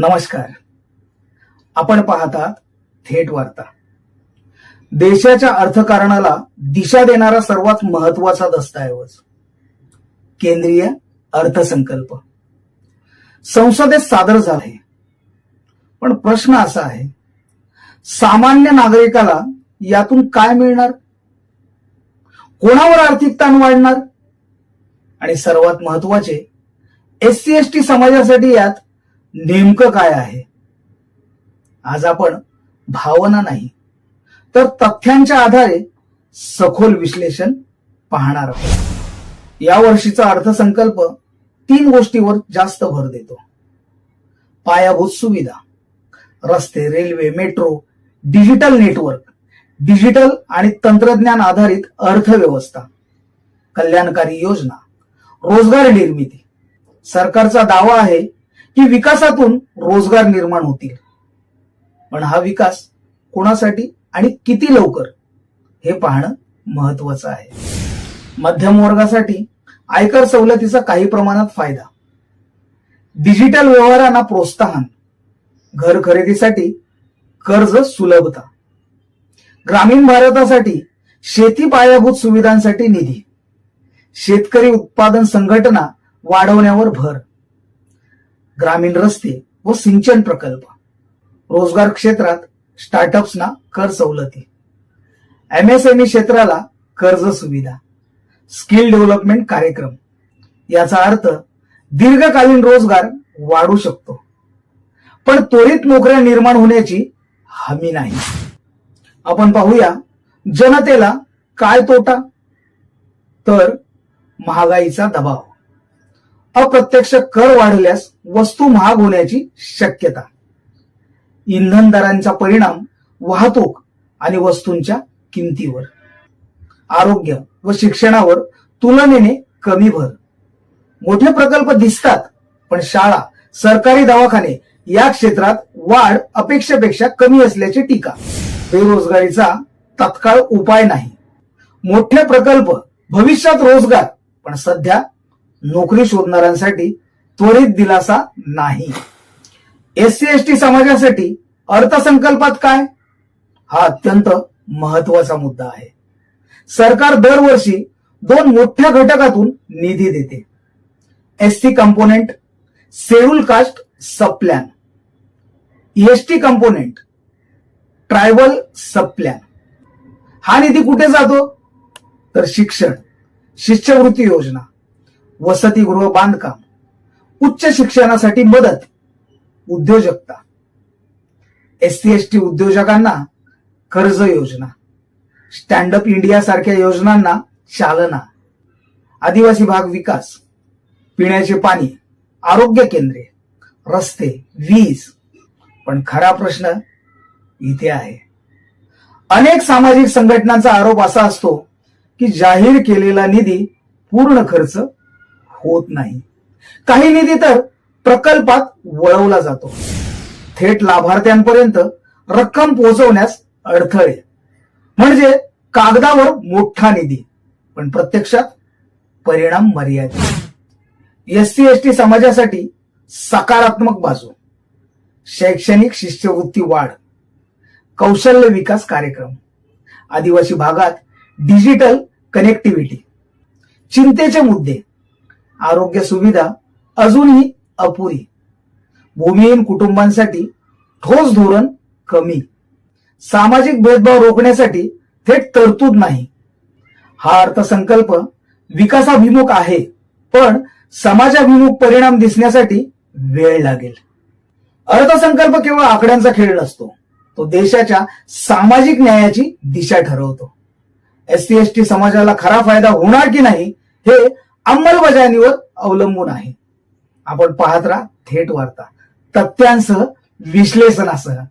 नमस्कार. आपण पाहतात थेट वार्ता. देशाच्या अर्थकारणाला दिशा देणारा सर्वात महत्त्वाचा दस्तऐवज. केंद्रीय अर्थसंकल्प. संसदेत सादर झाले. पण प्रश्न असा आहे सामान्य नागरिकाला यातून काय मिळणार? कोणावर आर्थिक ताण वाढणार? आणि सर्वात महत्त्वाचे एस सी एस टी समाजासाठी यात नेमकं काय आहे? आज आपण भावना नाही तर तथ्यांच्या आधारे सखोल विश्लेषण पाहणार आहोत. या वर्षीचा अर्थसंकल्प तीन गोष्टीवर जास्त भर देतो. पायाभूत सुविधा रस्ते railway metro digital network digital आणि तंत्रज्ञान आधारित अर्थव्यवस्था कल्याणकारी योजना रोजगार निर्मिती. सरकारचा दावा आहे की विकासातून रोजगार निर्माण होतील. पण हा विकास कोणासाठी आणि किती लवकर? हे पाहणं महत्वाचं आहे. मध्यम वर्गासाठी आयकर सवलतीचा काही प्रमाणात फायदा. डिजिटल व्यवहारांना प्रोत्साहन घर खरेदीसाठी कर्ज सुलभता. ग्रामीण भारतासाठी शेती पायाभूत सुविधांसाठी निधी. शेतकरी उत्पादन संघटना वाढवण्यावर भर. ग्रामीण रस्ते व सिंचन प्रकल्प. रोजगार क्षेत्रात स्टार्टअप्सना कर सवलती. एमएसएमई क्षेत्राला कर्ज सुविधा. स्किल डेव्हलपमेंट कार्यक्रम. याचा अर्थ दीर्घकालीन रोजगार वाढू शकतो. पण त्वरित नोकऱ्या निर्माण होण्याची हमी नाही. आपण पाहूया जनतेला काय तोटा? तर महागाईचा दबाव. अप्रत्यक्ष कर वाढल्यास वस्तू महाग होण्याची शक्यता. इंधन दरांचा परिणाम वाहतूक आणि वस्तूंच्या किमतीवर. आरोग्य व शिक्षणावर तुलनेने कमी भर. मोठे प्रकल्प दिसतात पण शाळा सरकारी दवाखाने या क्षेत्रात वाढ अपेक्षेपेक्षा कमी असल्याची टीका. बेरोजगारीचा तत्काळ उपाय नाही. मोठे प्रकल्प भविष्यात रोजगार पण सध्या नोकरी शोधणाऱ्यांसाठी त्वरित दिलासा नाही. एस सी एस टी समाजासाठी अर्थसंकल्पात काय? हा अत्यंत महत्त्वाचा मुद्दा आहे. सरकार दरवर्षी दोन मोठ्या घटकातून निधी देते. S C component schedule caste sub plan T component tribal sub plan हा निधी कुठे जातो? तर शिक्षण शिष्यवृत्ती योजना. वसतिगृह बांधकाम उच्च शिक्षणासाठी मदत उद्योजकता. एस सी एस टी उद्योजकांना कर्ज योजना स्टँडअप इंडिया सारख्या योजनांना चालना आदिवासी भाग विकास पिण्याचे पाणी आरोग्य केंद्रे रस्ते वीज. पण खरा प्रश्न इथे आहे. अनेक सामाजिक संघटनांचा आरोप असा असतो की जाहीर केलेला निधी पूर्ण खर्च होत नाही. काही निधी तर प्रकल्पात वळवला जातो. थेट लाभार्थ्यांपर्यंत रक्कम पोहोचवण्यास अडथळे. म्हणजे कागदावर मोठा निधी पण प्रत्यक्षात परिणाम मर्यादित. एस सी एस टी समाजासाठी सकारात्मक बाजू. शैक्षणिक शिष्यवृत्ती वाढ. कौशल्य विकास कार्यक्रम. आदिवासी भागात डिजिटल कनेक्टिव्हिटी. चिंतेचे मुद्दे. आरोग्य सुविधा अजूनही अपुरी. भूमिहीन कुटुंबांसाठी ठोस धोरण कमी. सामाजिक भेदभाव रोखण्यासाठी थेट तरतूद नाही. हा अर्थसंकल्प विकासाभिमुख आहे पण समाजाभिमुख परिणाम दिसण्यासाठी वेळ लागेल. अर्थसंकल्प केवळ आकड्यांचा खेळ नसतो तो देशाच्या सामाजिक न्यायाची दिशा ठरवतो. एस सी एस टी समाजाला खरा फायदा होणार की नाही हे अंमलबजावणीवर अवलंबून आहे. आपण पाहत राहा थेट वार्ता. तथ्यांसह विश्लेषणासह